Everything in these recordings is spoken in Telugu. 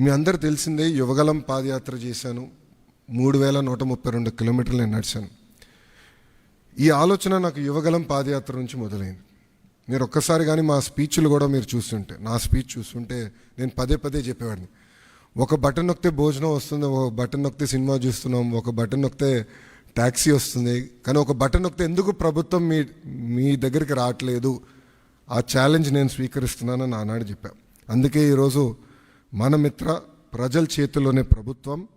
మీ అందరు తెలిసిందే యువగలం పాదయాత్ర చేశాను. మూడు వేల నూట ముప్పై రెండు కిలోమీటర్లు నేను నడిచాను. ఈ ఆలోచన నాకు యువగలం పాదయాత్ర నుంచి మొదలైంది. మీరు ఒక్కసారి కానీ మా స్పీచ్లు కూడా మీరు చూస్తుంటే నా స్పీచ్ చూస్తుంటే నేను పదే పదే చెప్పేవాడిని. ఒక బటన్ నొక్కితే భోజనం వస్తుంది ఒక బటన్ నొక్కితే సినిమా చూస్తున్నాం ఒక బటన్ నొక్కితే ట్యాక్సీ వస్తుంది. కానీ ఒక బటన్ నొక్కితే ఎందుకు ప్రభుత్వం మీ మీ దగ్గరికి రావట్లేదు? ఆ ఛాలెంజ్ నేను స్వీకరిస్తున్నానని ఆనాడు చెప్పా. అందుకే ఈరోజు మన మిత్ర ప్రజల చేతిలోనే ప్రభుత్వం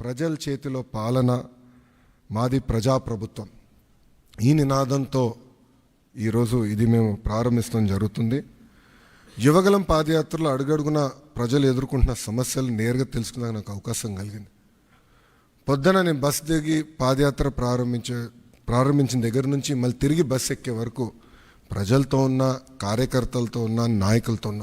ప్రజల చేతిలో పాలన మాది ప్రజాప్రభుత్వం. ఈ నినాదంతో ఈరోజు ఇది మేము ప్రారంభిస్తాం జరుగుతుంది. యువగలం పాదయాత్రలో అడుగడుగున ప్రజలు ఎదుర్కొంటున్న సమస్యలు నేరుగా తెలుసుకునే నాకు అవకాశం కలిగింది. పొద్దున నేను బస్ దిగి పాదయాత్ర ప్రారంభించే ప్రారంభించిన దగ్గర నుంచి మళ్ళీ తిరిగి బస్ ఎక్కే వరకు ప్రజలతో ఉన్న కార్యకర్తలతో ఉన్న నాయకులతో ఉన్న